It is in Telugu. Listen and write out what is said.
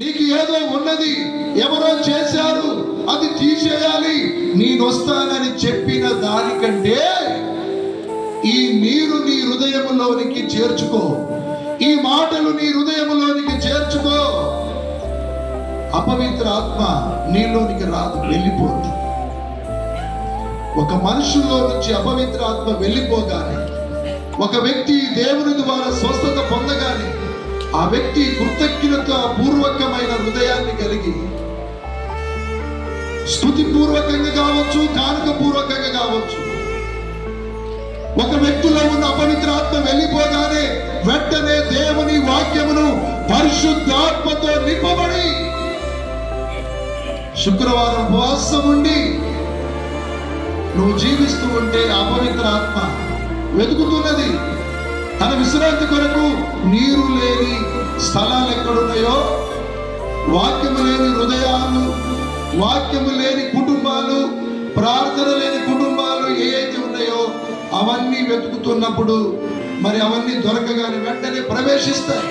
నీకు ఏదో ఉన్నది ఎవరో చేశారు అది తీసేయాలి. నేను వస్తానని చెప్పిన దానికంటే ఈ నీరు నీ హృదయములోనికి చేర్చుకో. ఈ మాటలు నీ హృదయములోనికి చేర్చుకో. అపవిత్ర ఆత్మ నీలోనికి రాదు వెళ్ళిపోదు. ఒక మనుషుల్లో నుంచి అపవిత్ర ఆత్మ వెళ్ళిపోగానే ఒక వ్యక్తి దేవుని ద్వారా స్వస్థత పొందగానే ఆ వ్యక్తి కృతజ్ఞత పూర్వకమైన హృదయాన్ని కలిగి స్థుతి పూర్వకంగా కావచ్చు కానుక పూర్వకంగా కావచ్చు. ఒక వ్యక్తిలో ఉన్న అపవిత్ర ఆత్మ వెళ్ళిపోగానే వెంటనే దేవుని వాక్యమును పరిశుద్ధాత్మతో నింపబడి శుక్రవారం ఉపవాసం ఉండి నువ్వు జీవిస్తూ ఉంటే అపవిత్ర ఆత్మ వెతుకుతున్నది. తన విశ్రాంతి కొరకు నీరు లేని స్థలాలు ఎక్కడున్నాయో వాక్యము లేని హృదయాలు వాక్యము లేని కుటుంబాలు ప్రార్థన లేని కుటుంబాలు ఏ అయితే ఉన్నాయో అవన్నీ వెతుకుతున్నప్పుడు మరి అవన్నీ దొరకగానే వెంటనే ప్రవేశిస్తాయి.